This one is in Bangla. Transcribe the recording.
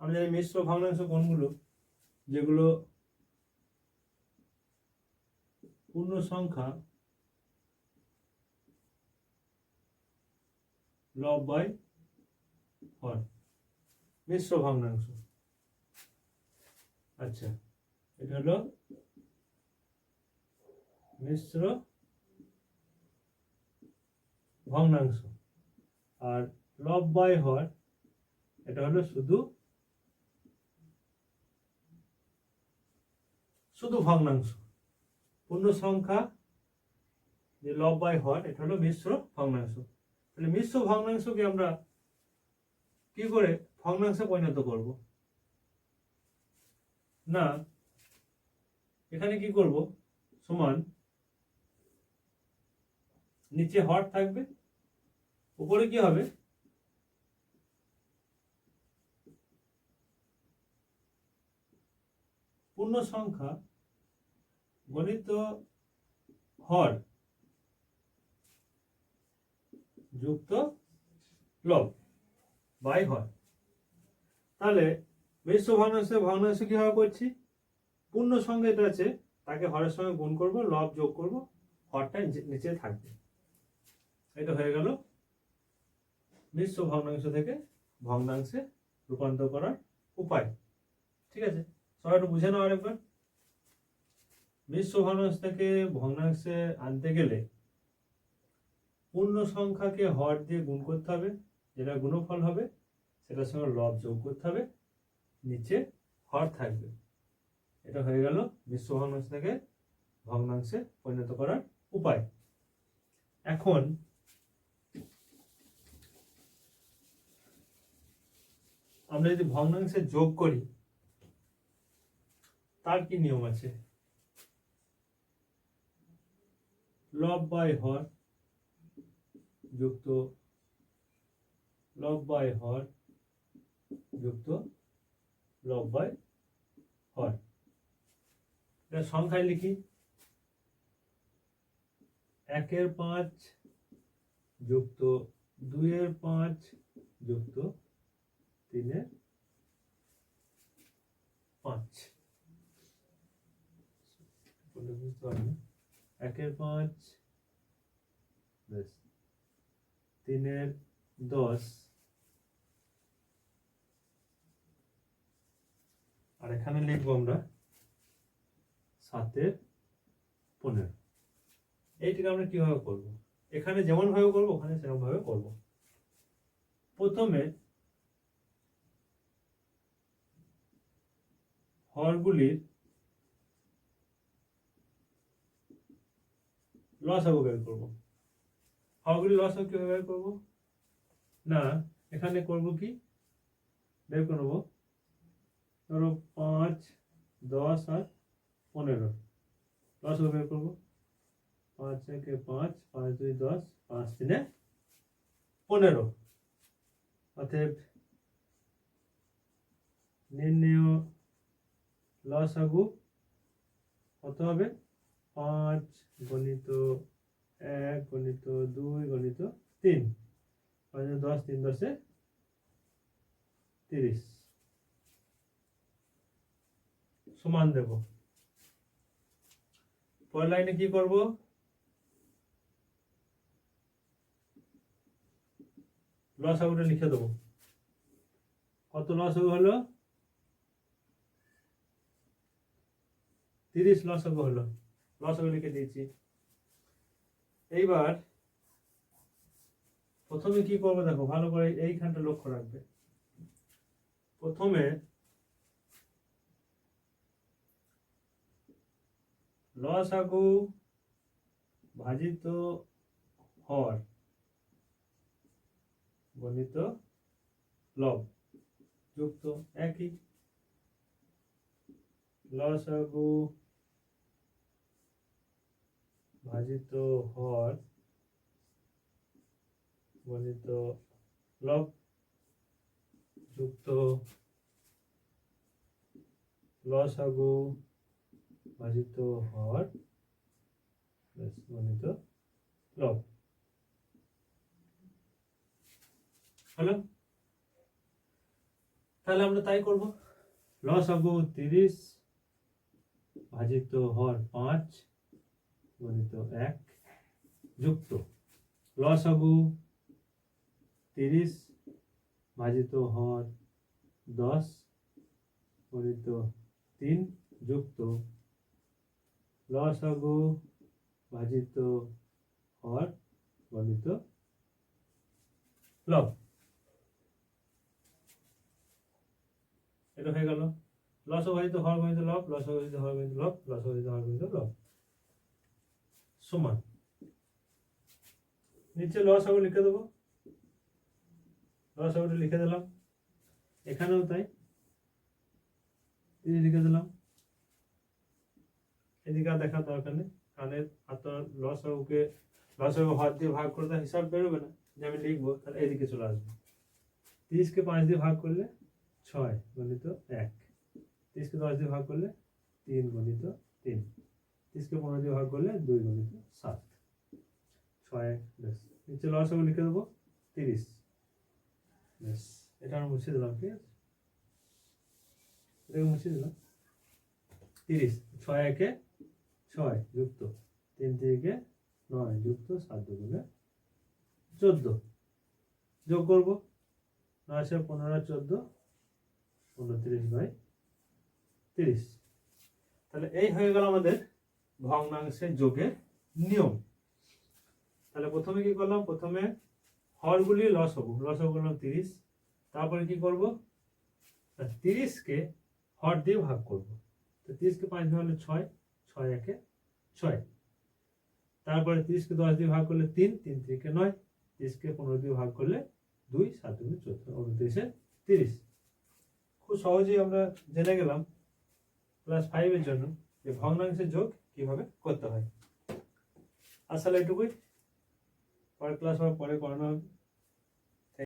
আমরা জানি মিশ্র ভগ্নাংশ কোনগুলো? যেগুলো পূর্ণ সংখ্যা লব বাই হর মিশ্র ভগ্নাংশ আচ্ছা এটা হলো মিশ্র ভগ্নাংশ। আর লব বাই হর এটা হলো শুধু শুধু ভগ্নাংশ। পূর্ণ সংখ্যা যে লব বাই হর এটা হলো মিশ্র ভগ্নাংশ। তাহলে মিশ্র ভগ্নাংশকে আমরা কি করে ভগ্নাংশে পরিণত করব? না, এখানে কি করব? সমান নিচে হর থাকবে, উপরে কি হবে? পূর্ণ সংখ্যা গণিত হর যুক্ত লব বাই হর। তাহলে মিশ্র ভগ্নাংশ ভগ্নাংশ কীভাবে করছি? পূর্ণ সংখ্যা যেটা আছে, তাকে হরের সঙ্গে গুণ করব, লব যোগ করব, হরটা নিচে- থাকবে। এটা হয়ে গেল মিশ্র ভগ্নাংশ থেকে ভগ্নাংশে রূপান্তর করার উপায়। ঠিক আছে? সবাই একটু বুঝে নাও আরেকবার। মিশ্র ভগ্নাংশ আনতে গেলে পূর্ণ সংখ্যাকে হর দিয়ে গুণ করতে হবে। যেটা গুণফল হবে, সেটার সঙ্গে লব যোগ করতে হবে। নিচে হর থাকবে। এটা হয়ে গেল মিশ্র ভগ্নাংশে পরিণত করার উপায়। এখন আমরা যদি ভগ্নাংশে যোগ করি, তার কি নিয়ম আছে? লব বাই হর যুক্ত লব বাই হর যুক্ত লব বাই হর। এটা সংখ্যায় লিখি। একের পাঁচ যুক্ত দুইয়ের পাঁচ যুক্ত তিনের পাঁচ বলে বুঝতে পারবে না। একের পাঁচ বেশ তিনের দশ আর এখানে লিখব আমরা সাতের পনেরো। এইটাকে আমরা কীভাবে করব? এখানে যেমন ভাবে করব, ওখানে সেরকম ভাবে করব। প্রথমে হরগুলির লসাগু বের করব। হরগুলির লসাগু কীভাবে বের করব? না, এখানে করব কি? বের করব ধরো পাঁচ, দশ আর পনেরো। লসাগু বের করব। পাঁচ একে পাঁচ পাঁচ দুই দশ, পাঁচ তিনে পনেরো। অতএব নির্ণেয় লসাগু কত হবে? পাঁচ গণিত এক গণিত দুই, গণিত তিন। পাঁচ দুই দশ, তিন, দশে তিরিশ। সমান দেব। পরের লাইনে কি করব? লসাগুটা লিখে দেবো। কত লসাগু হলো? তিরিশ লসাগু হলো। লসাগু লিখে দিয়েছি। এইবার প্রথমে কি করবে দেখো, ভালো করে এইখানটা লক্ষ্য রাখবে। প্রথমে লসাগু ভাজিত হর গণিত লব যুক্ত একই। লসাগু ভাজিত হর গণিত লব যুক্ত লসাগু ভাজিত হর গণিত লব। হলো তাহলে আমরা তাই করব। লসাগু তিরিশ ভাজিত হর পাঁচ গণিত এক যুক্ত। লসাগু তিরিশ ভাজিত হর দশ গণিত তিন যুক্ত। লসাগু ভাজিত হর গণিত লব। এটা হয়ে গেল। লস ভাজিত হর গণিত লব, লস ভাজিত হর গণিত লব, লস ভাজিত হর গণিত লব। সমান। নিচে লসাগু লিখে দেবো। লসাগুটা লিখে দিলাম। এখানেও তাই। এই লিখে দিলাম। এদিকে দেখার দরকার নেই। কারণ আর তো লসাগুকে লসাগু হাত দিয়ে ভাগ করে তার হিসাব বেরোবে না। যে আমি লিখব, তাহলে এদিকে চলে আসবে। তিরিশকে পাঁচ দিয়ে ভাগ করলে ছয় গণিত এক। তিরিশকে দশ দিয়ে ভাগ করলে তিন গণিত তিন। তিরিশকে পনেরো দিয়ে ভাগ করলে দুই গণিত সাত। ছয়, বেশ। নিচে লসাগু লিখে দেবো, তিরিশ। বেশ, এটা আমরা মুছে দিলাম, ঠিক আছে? এটাকে মুছে দিলাম। তিরিশ, ছয় একে ছয় যুক্ত। তিন তিরিকে নয় যুক্ত, সাত দুগুণে চোদ্দ। যোগ করব। নয় ছয় পনেরো, চোদ্দ উনত্রিশ বাই তিরিশ। তাহলে এই হয়ে গেল আমাদের ভগ্নাংশের যোগের নিয়ম। তাহলে প্রথমে কি করলাম? প্রথমে হরগুলি লস হব। লস হব করলাম তিরিশ। তারপরে কি করব? তিরিশকে হর দিয়ে ভাগ করব। তো তিরিশকে পাঁচ দিয়ে হলে ছয় ছয় একে ছয়। তারপরে তিরিশকে দশ দিয়ে ভাগ করলে তিন তিন থেকে নয়। তিরিশকে পনেরো দিয়ে ভাগ করলে দুই, সাত দুই চোদ্দ, উনত্রিশে তিরিশ। খুব সহজেই আমরা জেনে গেলাম ক্লাস ফাইভের জন্য যে ভগ্নাংশের যোগ কীভাবে করতে হয়। আসলে এটুকুই। পরের ক্লাস পরে করানো হবে।